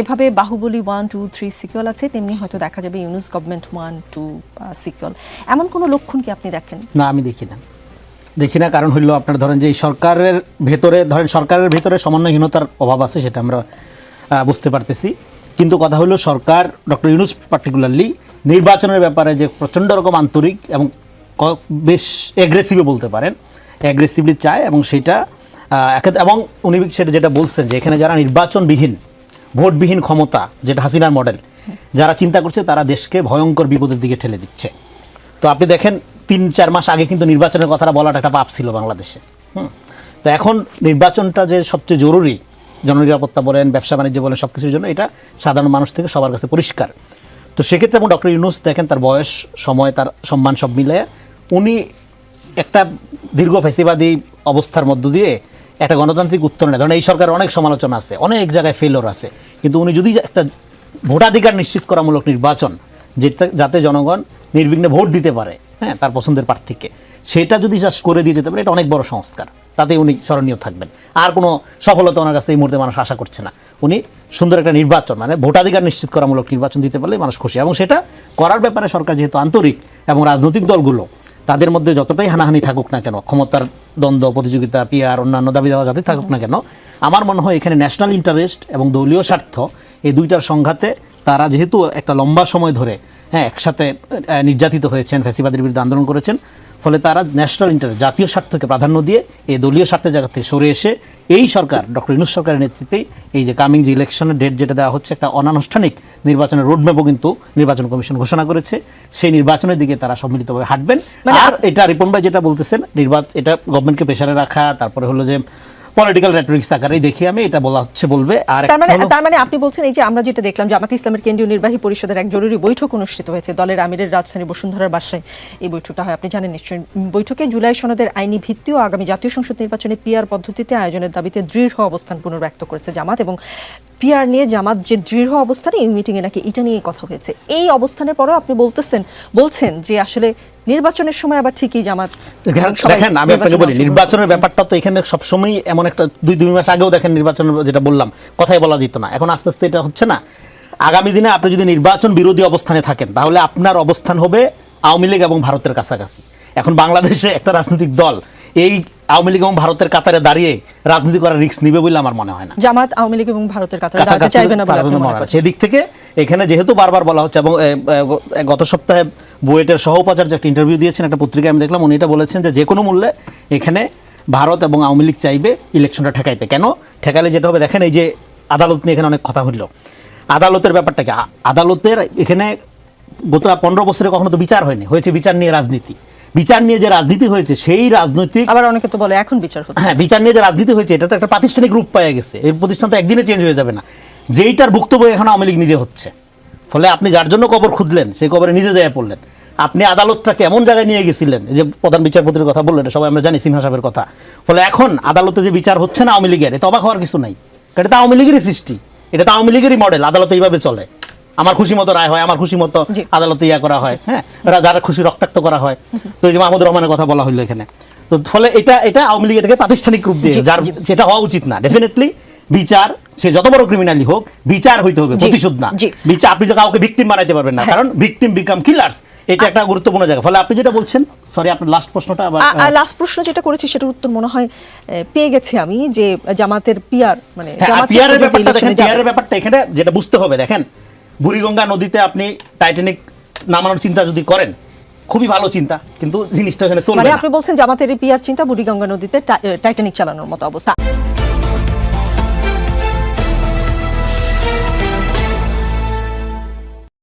এভাবে Baahubali one two three sequel আছে, তেমনি হয়তো দেখা যাবে Yunus government one two sequel এমন কোনো লক্ষণ কি আপনি দেখেন? না, আমি দেখি না। দেখি না, কারণ হইল আপনার ধরেন যে সরকারের ভেতরে, ধরেন সরকারের ভেতরে সমন্বয়হীনতার অভাব আছে, সেটা আমরা বুঝতে পারতেছি। কিন্তু কথা হলো সরকার, ডক্টর ইউনুস পার্টিকুলারলি নির্বাচনের ব্যাপারে যে প্রচণ্ড রকম আন্তরিক এবং বেশ এগ্রেসিভে বলতে পারেন অ্যাগ্রেসিভলি চায় এবং সেটা এবং উনি সেটা যেটা বলছেন যে এখানে যারা নির্বাচনবিহীন ভোটবিহীন ক্ষমতা, যেটা হাসিনার মডেল যারা চিন্তা করছে তারা দেশকে ভয়ঙ্কর বিপদের দিকে ঠেলে দিচ্ছে। তো আপনি দেখেন, তিন, চার মাস আগে কিন্তু নির্বাচনের কথাটা বলাটা একটা পাপ ছিল বাংলাদেশে। হুম? তো এখন নির্বাচনটা যে সবচেয়ে জরুরি, জননিরাপত্তা বলেন, ব্যবসা বাণিজ্য বলেন সব কিছুর জন্য, এটা সাধারণ মানুষ থেকে সবার কাছে পরিষ্কার। তো সেক্ষেত্রে এবং ডক্টর ইউনুস দেখেন, তার বয়স, সময়, তার সম্মান সব মিলে উনি একটা দীর্ঘ ফেসিবাদী অবস্থার মধ্য দিয়ে একটা গণতান্ত্রিক উত্তর নেয় ধরেন এই সরকারের অনেক সমালোচনা আছে, অনেক জায়গায় ফেলোর আছে, কিন্তু উনি যদি একটা ভোটাধিকার নিশ্চিত করামূলক নির্বাচন যাতে জনগণ নির্বিঘ্নে ভোট দিতে পারে হ্যাঁ তার পছন্দের প্রার্থীকে, সেটা যদি চাষ করে দিয়ে যেতে পারে, এটা অনেক বড় সংস্কার, তাতে উনি স্মরণীয় থাকবেন। আর কোনো সফলতা ওনার কাছ এই মুহূর্তে মানুষ আশা করছে না। উনি সুন্দর একটা নির্বাচন মানে ভোটাধিকার নিশ্চিত করামূলক নির্বাচন দিতে পারলে মানুষ খুশি, এবং সেটা করার ব্যাপারে সরকার যেহেতু আন্তরিক, এবং রাজনৈতিক দলগুলো তাদের মধ্যে যতটাই হানাহানি থাকুক না কেন, ক্ষমতার দ্বন্দ্ব, প্রতিযোগিতা পিয়ার অন্যান্য দাবি দাওয়া যাতে থাকুক না কেন, আমার মনে হয় এখানে ন্যাশনাল ইন্টারেস্ট এবং দলীয় স্বার্থ এই দুইটার সংঘাতে তারা যেহেতু একটা লম্বা সময় ধরে হ্যাঁ একসাথে নির্যাতিত হয়েছেন, ফ্যাসিবাদের বিরুদ্ধে আন্দোলন করেছেন ফলে তারা ন্যাশনাল ইন্টারেস্ট জাতীয় স্বার্থকে প্রাধান্য দিয়ে এই দলীয় স্বার্থের জায়গা থেকে সরে এসে এই সরকার ডক্টর ইনুস সরকারের নেতৃত্বেই এই যে কামিং যে ইলেকশনের ডেট যেটা দেওয়া হচ্ছে একটা অনানুষ্ঠানিক নির্বাচনের রোডম্যাপও কিন্তু নির্বাচন কমিশন ঘোষণা করেছে। সেই নির্বাচনের দিকে তারা সম্মিলিতভাবে হাঁটবেন। মানে আর এটা রিপন ভাই যেটা বলতেছেন নির্বাচন এটা গভর্নমেন্টকে প্রেশারে রাখা তারপরে হলো যে পলিটিক্যাল রেটরিক্স আকারেই দেখি আমি এটা বলা হচ্ছে বলবে। আর তার মানে তার মানে আপনি বলছেন এই যে আমরা যেটা দেখলাম জামাত ইসলামের কেন্দ্রীয় নির্বাহী পরিষদের এক জরুরি বৈঠক অনুষ্ঠিত হয়েছে। দলের আমিরের রাজধানী বসুন্ধরার বাসায় এই বৈঠকটা হয়। আপনি জানেন নিশ্চয়ই বৈঠকে জুলাই সনদের আইনি ভিত্তি ও আগামী জাতীয় সংসদ নির্বাচনে পিআর পদ্ধতিতে আয়োজনের দাবিতে দৃঢ় অবস্থান পুনর্ব্যক্ত করেছে জামাত এবং পিআর নিয়ে জামাত যে দৃঢ় অবস্থান এই মিটিংয়ে নাকি এটা নিয়ে কথা হয়েছে। এই অবস্থানের পরেও আপনি বলতেছেন বলছেন যে আসলে নির্বাচনের সময় আবার ঠিকই জামাত দেখেন আমি আপনাকে বলি নির্বাচনের ব্যাপারটা তো এখানে সবসময় এমন একটা দুই দুই মাস আগেও দেখেন নির্বাচনের যেটা বললাম কথাই বলা যেত না। এখন আস্তে আস্তে এটা হচ্ছে না। আগামী দিনে আপনি যদি নির্বাচন বিরোধী অবস্থানে থাকেন তাহলে আপনার অবস্থান হবে আওয়ামী লীগ এবং ভারতের কাছাকাছি। এখন বাংলাদেশে একটা রাজনৈতিক দল এই আওয়ামী লীগ এবং ভারতের কাতারে দাঁড়িয়ে রাজনীতি করার রিস্ক নিবে বলে আমার মনে হয় না। জামাত আওয়ামী লীগ এবং ভারতের কাতারে দাঁড়াতে চাইবে না বলে আপনি মনে সেদিক থেকে এখানে যেহেতু বারবার বলা হচ্ছে এবং গত সপ্তাহে বুয়েটের সহ উপাচার্য একটা ইন্টারভিউ দিয়েছেন একটা পত্রিকায় আমি দেখলাম উনি এটা বলেছেন যে যে কোনো মূল্যে এখানে ভারত এবং আওয়ামী লীগ চাইবে ইলেকশনটা ঠেকাইতে। কেন? ঠেকালে যেটা হবে দেখেন এই যে আদালত নিয়ে এখানে অনেক কথা হইল। আদালতের ব্যাপারটা কি? আদালতের এখানে গত পনেরো বছরে কখনো তো বিচার হয়নি হয়েছে বিচার নিয়ে রাজনীতি। বিচার নিয়ে যে রাজনীতি হয়েছে সেই রাজনৈতিক আবার অনেকে তো বলে এখন বিচার হচ্ছে। হ্যাঁ বিচার নিয়ে যে রাজনীতি হয়েছে এটা তো একটা প্রাতিষ্ঠানিক রূপ পাওয়া গেছে। এই প্রতিষ্ঠান তো একদিনে চেঞ্জ হয়ে যাবে না। যেইটার ভুক্তভোগী এখন আওয়ামী লীগ নিজে হচ্ছে। ফলে আপনি যার জন্য কবর খুঁজলেন সেই কবরে নিজে যায় পড়লেন। আপনি আদালতটাকে এমন জায়গায় নিয়ে গেছিলেন? যে প্রধান বিচারপতির কথা বললেন এটা সবাই আমরা জানি সিনহা সাহেবের কথা। ফলে এখন আদালতে যে বিচার হচ্ছে না আওয়ামী লীগের এটা অবাক হওয়ার কিছু নাই। এটা তো আওয়ামী লীগেরই সৃষ্টি। এটা তো আওয়ামী লীগেরই মডেল আদালত এইভাবে চলে। আমার খুশি মতো রায় হয় আমার খুশি মতো আদালতে ইয়া করা হয় হ্যাঁ যারা খুশি রক্তাক্ত করা হয়। তো এই যে মাহমুদ রহমানের কথা বলা হইল এখানে। তো ফলে এটা এটা আওয়ামী লীগ এটাকে প্রাতিষ্ঠানিক রূপ দিয়ে যার। যেটা হওয়া উচিত না। ডেফিনেটলি বিচার সে যত বড় ক্রিমিনালি হোক বিচার হইতে হবে প্রতিশোধ না। বিচার আপনি কাউকে ভিকটিম বানাইতে পারবেন না কারণ ভিকটিম বিকাম কিলার্স এটা একটা গুরুত্বপূর্ণ জায়গা। ফলে আপনি যেটা বলছেন সরি আপনার লাস্ট প্রশ্নটা আবার লাস্ট প্রশ্ন যেটা করেছি সেটার উত্তর মনে হয় পেয়ে গেছি আমি যে জামাতের পিয়ার মানে হ্যাঁ, আর জামাত শেষ পিয়ারের ব্যাপারটা দেখেন পিয়ারের ব্যাপারটা এখানে যেটা বুঝতে হবে দেখেন বুড়িগঙ্গা নদীতে আপনি টাইটানিক নামানোর চিন্তা যদি করেন খুবই ভালো চিন্তা কিন্তু জিনিসটা এখানে চলবে মানে আপনি বলছেন জামাতের এই পিয়ার চিন্তা বুড়িগঙ্গা নদীতে টাইটানিক চালানোর মতো অবস্থা।